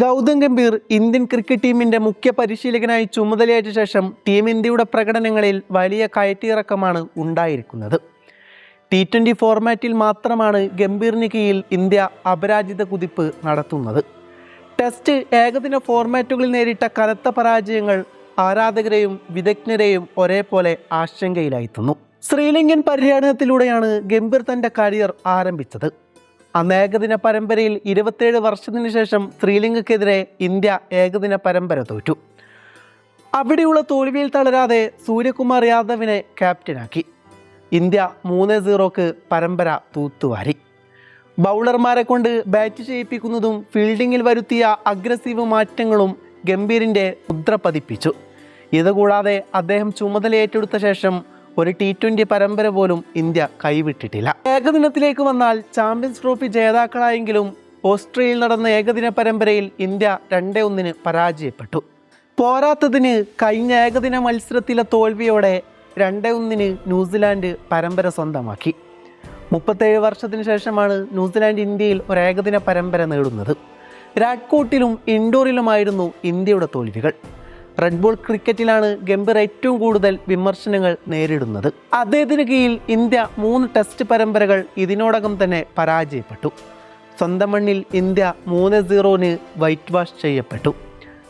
Gautam Gambhir Indian cricket ടീമിന്റെ മുഖ്യ പരിശീലകനായി ചുമതലയേറ്റ ശേഷം ടീം ഇന്ത്യയുടെ പ്രകടനങ്ങളിൽ വലിയ കയറ്റിയിറക്കമാണ് ഉണ്ടായിരിക്കുന്നത്. ടി ട്വന്റി ഫോർമാറ്റിൽ മാത്രമാണ് ഗംഭീറിന് കീഴിൽ ഇന്ത്യ അപരാജിത കുതിപ്പ് നടത്തുന്നത്. ടെസ്റ്റ് ഏകദിന ഫോർമാറ്റുകളിൽ നേരിട്ട കനത്ത പരാജയങ്ങൾ ആരാധകരെയും വിദഗ്ധരെയും ഒരേപോലെ ആശങ്കയിലായിത്തുന്നു ശ്രീലങ്കൻ പര്യടനത്തിലൂടെയാണ് ഗംഭീർ തന്റെ കരിയർ ആരംഭിച്ചത്. അന്ന് ഏകദിന പരമ്പരയിൽ ഇരുപത്തേഴ് വർഷത്തിന് ശേഷം ശ്രീലങ്കയ്ക്കെതിരെ ഇന്ത്യ ഏകദിന പരമ്പര തോറ്റു. അവിടെയുള്ള തോൽവിയിൽ തളരാതെ സൂര്യകുമാർ യാദവിനെ ക്യാപ്റ്റനാക്കി. ഇന്ത്യ മൂന്ന് സീറോക്ക് പരമ്പര തൂത്തുവാരി. ബൗളർമാരെ കൊണ്ട് ബാറ്റ് ചെയ്യിപ്പിക്കുന്നതും ഫീൽഡിങ്ങിൽ വരുത്തിയ അഗ്രസീവ് മാറ്റങ്ങളും ഗംഭീരിന്റെ മുദ്ര പതിപ്പിച്ചു. ഇതുകൂടാതെ അദ്ദേഹം ചുമതല ഏറ്റെടുത്ത ശേഷം ഒരു ടി ട്വന്റി പരമ്പര പോലും ഇന്ത്യ കൈവിട്ടിട്ടില്ല. ഏകദിനത്തിലേക്ക് വന്നാൽ ചാമ്പ്യൻസ് ട്രോഫി ജേതാക്കളായെങ്കിലും ഓസ്ട്രേലിയയിൽ നടന്ന ഏകദിന പരമ്പരയിൽ ഇന്ത്യ രണ്ടേ ഒന്നിന് പരാജയപ്പെട്ടു. പോരാത്തതിന് കഴിഞ്ഞ ഏകദിന മത്സരത്തിലെ തോൽവിയോടെ രണ്ടേ ഒന്നിന് ന്യൂസിലാൻഡ് പരമ്പര സ്വന്തമാക്കി. മുപ്പത്തേഴ് വർഷത്തിന് ശേഷമാണ് ന്യൂസിലാൻഡ് ഇന്ത്യയിൽ ഒരു ഏകദിന പരമ്പര നേടുന്നത്. രാജ്കോട്ടിലും ഇൻഡോറിലുമായിരുന്നു ഇന്ത്യയുടെ തോൽവികൾ. റെഡ് ബോൾ ക്രിക്കറ്റിലാണ് ഗംഭീർ ഏറ്റവും കൂടുതൽ വിമർശനങ്ങൾ നേരിടുന്നത്. അദ്ദേഹത്തിന് കീഴിൽ ഇന്ത്യ മൂന്ന് ടെസ്റ്റ് പരമ്പരകൾ ഇതിനോടകം തന്നെ പരാജയപ്പെട്ടു. സ്വന്തം മണ്ണിൽ ഇന്ത്യ മൂന്ന് സീറോന് വൈറ്റ് വാഷ് ചെയ്യപ്പെട്ടു.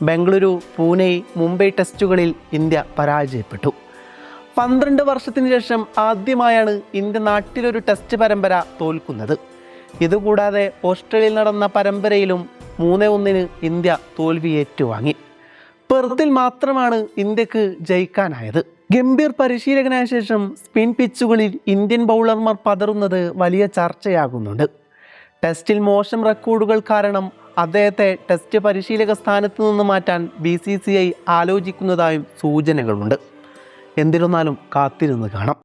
ബംഗളൂരു പൂനെ മുംബൈ ടെസ്റ്റുകളിൽ ഇന്ത്യ പരാജയപ്പെട്ടു. പന്ത്രണ്ട് വർഷത്തിന് ശേഷം ആദ്യമായാണ് ഇന്ത്യ നാട്ടിലൊരു ടെസ്റ്റ് പരമ്പര തോൽക്കുന്നത്. ഇതുകൂടാതെ ഓസ്ട്രേലിയയിൽ നടന്ന പരമ്പരയിലും മൂന്ന് ഒന്നിന് ഇന്ത്യ തോൽവി ഏറ്റുവാങ്ങി പെർത്തിൽ മാത്രമാണ് ഇന്ത്യയ്ക്ക് ജയിക്കാനായത്. ഗംഭീർ പരിശീലകനായ ശേഷം സ്പിൻ പിച്ചുകളിൽ ഇന്ത്യൻ ബൗളർമാർ പതറുന്നത് വലിയ ചർച്ചയാകുന്നുണ്ട്. ടെസ്റ്റിൽ മോശം റെക്കോർഡുകൾ കാരണം അദ്ദേഹത്തെ ടെസ്റ്റ് പരിശീലക സ്ഥാനത്ത് നിന്ന് മാറ്റാൻ ബി സി സി ഐ ആലോചിക്കുന്നതായും സൂചനകളുണ്ട്. എന്തിരുന്നാലും കാത്തിരുന്ന് കാണാം.